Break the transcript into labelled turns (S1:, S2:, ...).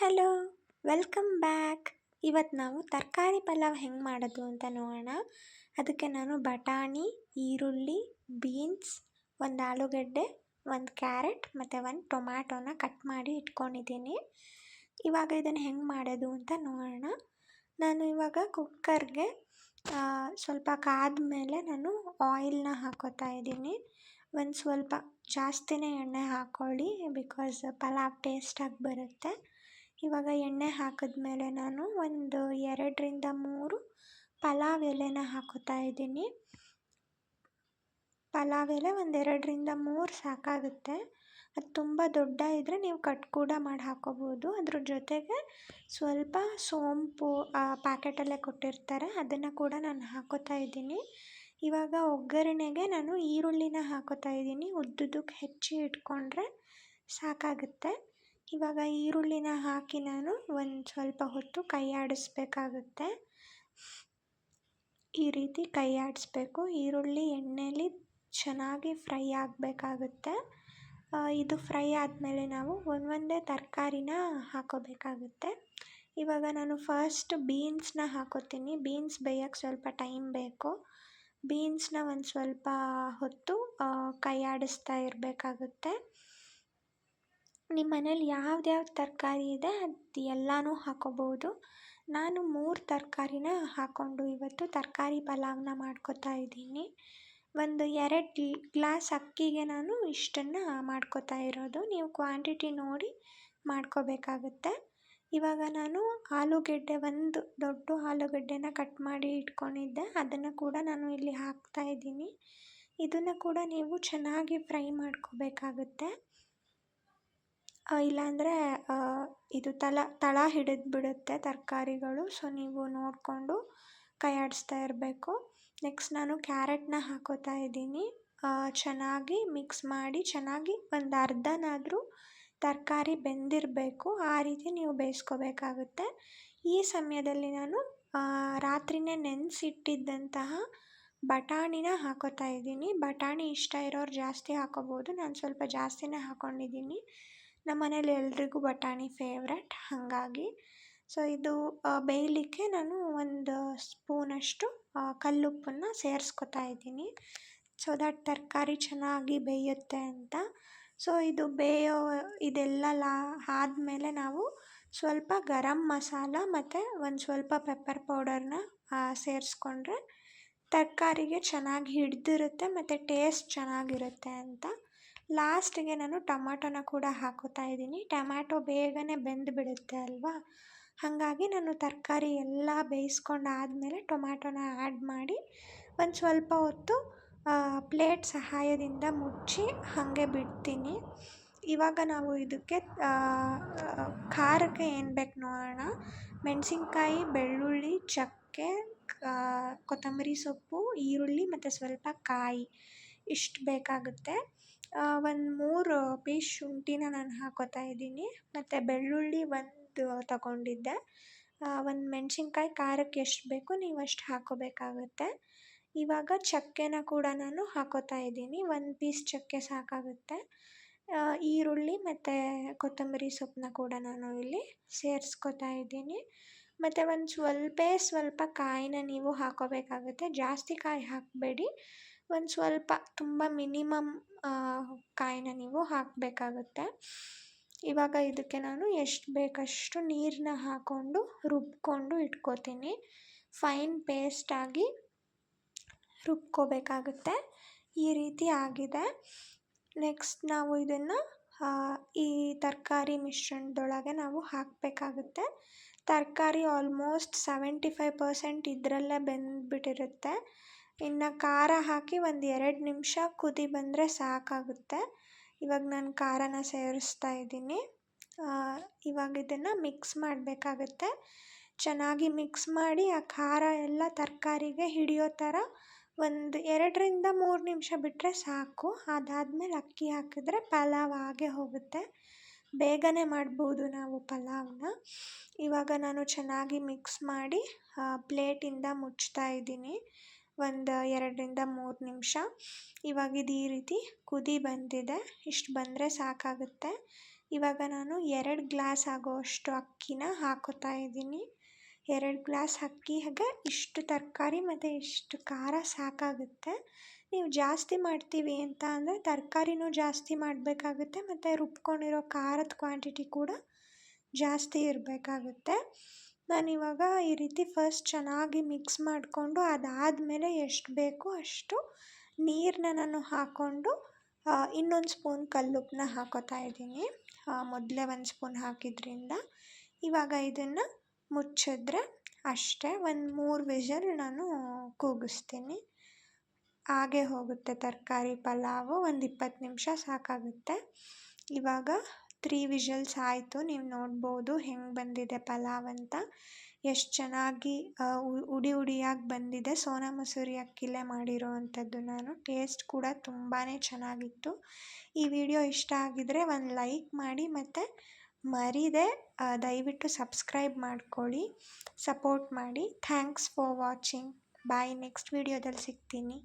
S1: Hello, welcome back. ಇವತ್ತು ನಾವು ತರಕಾರಿ ಪಲಾವ್ ಹೆಂಗೆ ಮಾಡೋದು ಅಂತ ನೋಡೋಣ. ಅದಕ್ಕೆ ನಾನು ಬಟಾಣಿ, ಈರುಳ್ಳಿ, ಬೀನ್ಸ್, ಒಂದು ಆಲೂಗಡ್ಡೆ, ಒಂದು ಕ್ಯಾರೆಟ್ ಮತ್ತು ಒಂದು ಟೊಮ್ಯಾಟೋನ ಕಟ್ ಮಾಡಿ ಇಟ್ಕೊಂಡಿದ್ದೀನಿ. ಇವಾಗ ಇದನ್ನು ಹೆಂಗೆ ಮಾಡೋದು ಅಂತ ನೋಡೋಣ. ನಾನು ಇವಾಗ ಕುಕ್ಕರ್ಗೆ ಸ್ವಲ್ಪ ಕಾದ್ಮೇಲೆ ನಾನು ಆಯಿಲ್ನ ಹಾಕೋತಾ ಇದ್ದೀನಿ. ಒಂದು ಸ್ವಲ್ಪ ಜಾಸ್ತಿನೇ ಎಣ್ಣೆ ಹಾಕ್ಕೊಳ್ಳಿ ಬಿಕಾಸ್ ಪಲಾವ್ ಟೇಸ್ಟಾಗಿ ಬರುತ್ತೆ. ಇವಾಗ ಎಣ್ಣೆ ಹಾಕಿದ್ಮೇಲೆ ನಾನು ಒಂದು ಎರಡರಿಂದ ಮೂರು ಪಲಾವ್ ಎಲೆನ ಹಾಕೋತಾ ಇದ್ದೀನಿ. ಪಲಾವ್ ಎಲೆ ಒಂದು ಎರಡರಿಂದ ಮೂರು ಸಾಕಾಗುತ್ತೆ. ಅದು ತುಂಬ ದೊಡ್ಡ ಇದ್ದರೆ ನೀವು ಕಟ್ ಕೂಡ ಮಾಡಿ ಹಾಕೋಬೋದು. ಅದ್ರ ಜೊತೆಗೆ ಸ್ವಲ್ಪ ಸೋಂಪು ಪ್ಯಾಕೆಟಲ್ಲೇ ಕೊಟ್ಟಿರ್ತಾರೆ. ಅದನ್ನು ಕೂಡ ನಾನು ಹಾಕೋತಾ ಇದ್ದೀನಿ. ಇವಾಗ ಒಗ್ಗರಣೆಗೆ ನಾನು ಈರುಳ್ಳಿನ ಹಾಕೋತಾ ಇದ್ದೀನಿ. ಉದ್ದುದಕ್ಕೆ ಹೆಚ್ಚಿ ಇಟ್ಕೊಂಡ್ರೆ ಸಾಕಾಗುತ್ತೆ. ಇವಾಗ ಈರುಳ್ಳಿನ ಹಾಕಿ ನಾನು ಒಂದು ಸ್ವಲ್ಪ ಹೊತ್ತು ಕೈ ಆಡಿಸ್ಬೇಕಾಗುತ್ತೆ ಈ ರೀತಿ ಕೈ ಆಡಿಸ್ಬೇಕು ಈರುಳ್ಳಿ ಎಣ್ಣೆಯಲ್ಲಿ ಚೆನ್ನಾಗಿ ಫ್ರೈ ಆಗಬೇಕಾಗುತ್ತೆ. ಇದು ಫ್ರೈ ಆದಮೇಲೆ ನಾವು ಒಂದೊಂದೇ ತರಕಾರಿನ ಹಾಕೋಬೇಕಾಗುತ್ತೆ. ಇವಾಗ ನಾನು ಫಸ್ಟ್ ಬೀನ್ಸ್ನ ಹಾಕೋತೀನಿ. ಬೀನ್ಸ್ ಬೇಯೋಕ್ಕೆ ಸ್ವಲ್ಪ ಟೈಮ್ ಬೇಕು. ಬೀನ್ಸ್ನ ಒಂದು ಸ್ವಲ್ಪ ಹೊತ್ತು ಕೈ ಆಡಿಸ್ತಾ ಇರಬೇಕಾಗುತ್ತೆ. ನಿಮ್ಮ ಮನೇಲಿ ಯಾವ್ದು ಯಾವ್ದು ತರಕಾರಿ ಇದೆ? ಅದು ಎಲ್ಲನೂ ಹಾಕೋಬೋದು. ನಾನು ಮೂರು ತರಕಾರಿನ ಹಾಕ್ಕೊಂಡು ಇವತ್ತು ತರಕಾರಿ ಪಲಾವ್ನ ಮಾಡ್ಕೊತಾ ಇದ್ದೀನಿ. ಒಂದು ಎರಡು ಗ್ಲಾಸ್ ಅಕ್ಕಿಗೆ ನಾನು ಇಷ್ಟನ್ನು ಮಾಡ್ಕೊತಾ ಇರೋದು. ನೀವು ಕ್ವಾಂಟಿಟಿ ನೋಡಿ ಮಾಡ್ಕೋಬೇಕಾಗುತ್ತೆ. ಇವಾಗ ನಾನು ಆಲೂಗೆಡ್ಡೆ, ಒಂದು ದೊಡ್ಡ ಆಲೂಗೆಡ್ಡೆನ ಕಟ್ ಮಾಡಿ ಇಟ್ಕೊಂಡಿದ್ದೆ. ಅದನ್ನು ಕೂಡ ನಾನು ಇಲ್ಲಿ ಹಾಕ್ತಾ ಇದ್ದೀನಿ. ಇದನ್ನು ಕೂಡ ನೀವು ಚೆನ್ನಾಗಿ ಫ್ರೈ ಮಾಡ್ಕೋಬೇಕಾಗುತ್ತೆ. ಇಲ್ಲಾಂದರೆ ಇದು ತಳ ತಳ ಹಿಡಿದು ಬಿಡುತ್ತೆ ತರಕಾರಿಗಳು. ಸೊ ನೀವು ನೋಡಿಕೊಂಡು ಕೈ ಆಡಿಸ್ತಾ ಇರಬೇಕು. ನೆಕ್ಸ್ಟ್ ನಾನು ಕ್ಯಾರೆಟ್ನ ಹಾಕೋತಾ ಇದ್ದೀನಿ. ಚೆನ್ನಾಗಿ ಮಿಕ್ಸ್ ಮಾಡಿ, ಚೆನ್ನಾಗಿ ಒಂದು ಅರ್ಧನಾದರೂ ತರಕಾರಿ ಬೆಂದಿರಬೇಕು. ಆ ರೀತಿ ನೀವು ಬೇಯಿಸ್ಕೋಬೇಕಾಗುತ್ತೆ. ಈ ಸಮಯದಲ್ಲಿ ನಾನು ರಾತ್ರಿನೇ ನೆನೆಸಿಟ್ಟಿದ್ದಂತಹ ಬಟಾಣಿನ ಹಾಕೋತಾ ಇದ್ದೀನಿ. ಬಟಾಣಿ ಇಷ್ಟ ಇರೋರು ಜಾಸ್ತಿ ಹಾಕೋಬೋದು. ನಾನು ಸ್ವಲ್ಪ ಜಾಸ್ತಿನೇ ಹಾಕ್ಕೊಂಡಿದ್ದೀನಿ ನಮ್ಮ ಮನೇಲಿ ಎಲ್ರಿಗೂ ಬಟಾಣಿ ಫೇವ್ರೆಟ್ ಹಾಗಾಗಿ ಸೊ ಇದು ಬೇಯಲಿಕ್ಕೆ ನಾನು ಒಂದು ಸ್ಪೂನಷ್ಟು ಕಲ್ಲುಪ್ಪನ್ನು ಸೇರಿಸ್ಕೊತಾ ಇದ್ದೀನಿ. ಸೊ ದಟ್ ತರಕಾರಿ ಚೆನ್ನಾಗಿ ಬೇಯುತ್ತೆ ಅಂತ. ಸೊ ಇದು ಬೇಯೋ, ಇದೆಲ್ಲ ಲಾ, ಆದಮೇಲೆ ನಾವು ಸ್ವಲ್ಪ ಗರಂ ಮಸಾಲ ಮತ್ತು ಒಂದು ಸ್ವಲ್ಪ ಪೆಪ್ಪರ್ ಪೌಡರ್ನ ಸೇರಿಸ್ಕೊಂಡ್ರೆ ತರಕಾರಿಗೆ ಚೆನ್ನಾಗಿ ಹಿಡಿದಿರುತ್ತೆ ಮತ್ತು ಟೇಸ್ಟ್ ಚೆನ್ನಾಗಿರುತ್ತೆ ಅಂತ. ಲಾಸ್ಟಿಗೆ ನಾನು ಟೊಮ್ಯಾಟೋನ ಕೂಡ ಹಾಕೋತಾ ಇದ್ದೀನಿ. ಟೊಮ್ಯಾಟೊ ಬೇಗನೆ ಬೆಂದುಬಿಡುತ್ತೆ ಅಲ್ವಾ? ಹಾಗಾಗಿ ನಾನು ತರಕಾರಿ ಎಲ್ಲ ಬೇಯಿಸ್ಕೊಂಡು ಆದಮೇಲೆ ಟೊಮ್ಯಾಟೋನ ಆ್ಯಡ್ ಮಾಡಿ ಒಂದು ಸ್ವಲ್ಪ ಹೊತ್ತು ಪ್ಲೇಟ್ ಸಹಾಯದಿಂದ ಮುಚ್ಚಿ ಹಾಗೆ ಬಿಡ್ತೀನಿ. ಇವಾಗ ನಾವು ಇದಕ್ಕೆ ಖಾರಕ್ಕೆ ಏನು ಬೇಕು ನೋಡೋಣ? ಮೆಣಸಿನ್ಕಾಯಿ, ಬೆಳ್ಳುಳ್ಳಿ, ಚಕ್ಕೆ ಕೊತ್ತಂಬರಿ ಸೊಪ್ಪು, ಈರುಳ್ಳಿ ಮತ್ತು ಸ್ವಲ್ಪ ಕಾಯಿ. ಇಷ್ಟು ಬೇಕಾಗುತ್ತೆ. ಒಂದು ಮೂರು ಪೀಸ್ ಶುಂಠಿನ ನಾನು ಹಾಕೋತಾ ಇದ್ದೀನಿ. ಮತ್ತು ಬೆಳ್ಳುಳ್ಳಿ ಒಂದು ತಗೊಂಡಿದ್ದೆ. ಒಂದು ಮೆಣಸಿನ್ಕಾಯಿ ಖಾರಕ್ಕೆ ಎಷ್ಟು ಬೇಕು ನೀವು ಅಷ್ಟು ಹಾಕೋಬೇಕಾಗುತ್ತೆ. ಇವಾಗ ಚಕ್ಕೆನ ಕೂಡ ನಾನು ಹಾಕೋತಾ ಇದ್ದೀನಿ. ಒಂದು ಪೀಸ್ ಚಕ್ಕೆ ಸಾಕಾಗುತ್ತೆ. ಈರುಳ್ಳಿ ಮತ್ತು ಕೊತ್ತಂಬರಿ ಸೊಪ್ಪನ್ನ ಕೂಡ ನಾನು ಇಲ್ಲಿ ಸೇರಿಸ್ಕೊತಾ ಇದ್ದೀನಿ. ಮತ್ತು ಒಂದು ಸ್ವಲ್ಪ ಸ್ವಲ್ಪ ಕಾಯಿನ ನೀವು ಹಾಕೋಬೇಕಾಗುತ್ತೆ. ಜಾಸ್ತಿ ಕಾಯಿ ಹಾಕಬೇಡಿ. ಒಂದು ಸ್ವಲ್ಪ ತುಂಬ ಮಿನಿಮಮ್ ಕಾಯಿನ ನೀವು ಹಾಕಬೇಕಾಗುತ್ತೆ. ಇವಾಗ ಇದಕ್ಕೆ ನಾನು ಎಷ್ಟು ಬೇಕಷ್ಟು ನೀರನ್ನ ಹಾಕ್ಕೊಂಡು ರುಬ್ಕೊಂಡು ಇಟ್ಕೋತೀನಿ. ಫೈನ್ ಪೇಸ್ಟಾಗಿ ರುಬ್ಕೋಬೇಕಾಗುತ್ತೆ. ಈ ರೀತಿ ಆಗಿದೆ. ನೆಕ್ಸ್ಟ್ ನಾವು ಇದನ್ನು ಈ ತರಕಾರಿ ಮಿಶ್ರಣದೊಳಗೆ ನಾವು ಹಾಕಬೇಕಾಗುತ್ತೆ. ತರಕಾರಿ ಆಲ್ಮೋಸ್ಟ್ ಸೆವೆಂಟಿ ಫೈವ್ ಪರ್ಸೆಂಟ್ ಇದರಲ್ಲೇ ಬೆಂದ್ಬಿಟ್ಟಿರುತ್ತೆ. ಇನ್ನು ಖಾರ ಹಾಕಿ ಒಂದು ಎರಡು ನಿಮಿಷ ಕುದಿ ಬಂದರೆ ಸಾಕಾಗುತ್ತೆ. ಇವಾಗ ನಾನು ಖಾರನ ಸೇರಿಸ್ತಾ ಇದ್ದೀನಿ. ಇವಾಗ ಇದನ್ನು ಮಿಕ್ಸ್ ಮಾಡಬೇಕಾಗುತ್ತೆ. ಚೆನ್ನಾಗಿ ಮಿಕ್ಸ್ ಮಾಡಿ ಆ ಖಾರ ಎಲ್ಲ ತರಕಾರಿಗೆ ಹಿಡಿಯೋ ಥರ ಒಂದು ಎರಡರಿಂದ ಮೂರು ನಿಮಿಷ ಬಿಟ್ಟರೆ ಸಾಕು. ಅದಾದಮೇಲೆ ಅಕ್ಕಿ ಹಾಕಿದ್ರೆ ಪಲಾವ್ ಆಗೇ ಹೋಗುತ್ತೆ. ಬೇಗನೆ ಮಾಡ್ಬೋದು ನಾವು ಪಲಾವ್ನ. ಇವಾಗ ನಾನು ಚೆನ್ನಾಗಿ ಮಿಕ್ಸ್ ಮಾಡಿ ಪ್ಲೇಟಿಂದ ಮುಚ್ತಾ ಇದ್ದೀನಿ. ಒಂದು, ಎರಡರಿಂದ ಮೂರು ನಿಮಿಷ. ಇವಾಗ ಇದು ಈ ರೀತಿ ಕುದಿ ಬಂದಿದೆ. ಇಷ್ಟು ಬಂದರೆ ಸಾಕಾಗುತ್ತೆ. ಇವಾಗ ನಾನು ಎರಡು ಗ್ಲಾಸ್ ಆಗೋಷ್ಟು ಅಕ್ಕಿನ ಹಾಕೋತಾ ಇದ್ದೀನಿ. ಎರಡು ಗ್ಲಾಸ್ ಅಕ್ಕಿ ಹಾಗೆ ಇಷ್ಟು ತರಕಾರಿ ಮತ್ತು ಇಷ್ಟು ಖಾರ ಸಾಕಾಗುತ್ತೆ. ನೀವು ಜಾಸ್ತಿ ಮಾಡ್ತೀವಿ ಅಂತ ಅಂದರೆ ತರಕಾರಿನೂ ಜಾಸ್ತಿ ಮಾಡಬೇಕಾಗುತ್ತೆ ಮತ್ತು ರುಬ್ಕೊಂಡಿರೋ ಖಾರದ ಕ್ವಾಂಟಿಟಿ ಕೂಡ ಜಾಸ್ತಿ ಇರಬೇಕಾಗುತ್ತೆ. ನಾನಿವಾಗ ಈ ರೀತಿ ಫಸ್ಟ್ ಚೆನ್ನಾಗಿ ಮಿಕ್ಸ್ ಮಾಡಿಕೊಂಡು ಅದಾದಮೇಲೆ ಎಷ್ಟು ಬೇಕೋ ಅಷ್ಟು ನೀರನ್ನ ನಾನು ಹಾಕ್ಕೊಂಡು ಇನ್ನೊಂದು ಸ್ಪೂನ್ ಕಲ್ಲುಪ್ಪನ್ನ ಹಾಕೋತಾ ಇದ್ದೀನಿ. ಮೊದಲೇ ಒಂದು ಸ್ಪೂನ್ ಹಾಕಿದ್ರಿಂದ ಇವಾಗ ಇದನ್ನು ಮುಚ್ಚಿದ್ರೆ ಅಷ್ಟೇ ಒಂದು ಮೂರು ವಿಷಲ್ ನಾನು ಕೂಗಿಸ್ತೀನಿ. ಹಾಗೆ ಹೋಗುತ್ತೆ ತರಕಾರಿ ಪಲಾವು, ಒಂದು ಇಪ್ಪತ್ತು ನಿಮಿಷ ಸಾಕಾಗುತ್ತೆ. ಇವಾಗ ತ್ರೀ ವಿಷಲ್ಸ್ ಆಯಿತು, ನೀವು ನೋಡ್ಬೋದು ಹೆಂಗೆ ಬಂದಿದೆ ಪಲಾವ್ ಅಂತ. ಎಷ್ಟು ಚೆನ್ನಾಗಿ ಉಡಿ ಉಡಿಯಾಗಿ ಬಂದಿದೆ. ಸೋನಾ ಮಸೂರಿ ಅಕ್ಕಿಲೇ ಮಾಡಿರೋ ಅಂಥದ್ದು ನಾನು. ಟೇಸ್ಟ್ ಕೂಡ ತುಂಬಾ ಚೆನ್ನಾಗಿತ್ತು. ಈ ವಿಡಿಯೋ ಇಷ್ಟ ಆಗಿದರೆ ಒಂದು ಲೈಕ್ ಮಾಡಿ ಮತ್ತು ಮರೀದೆ ದಯವಿಟ್ಟು ಸಬ್ಸ್ಕ್ರೈಬ್ ಮಾಡ್ಕೊಳ್ಳಿ, ಸಪೋರ್ಟ್ ಮಾಡಿ. Thanks for watching. Bye, next ವಿಡಿಯೋದಲ್ಲಿ ಸಿಗ್ತೀನಿ.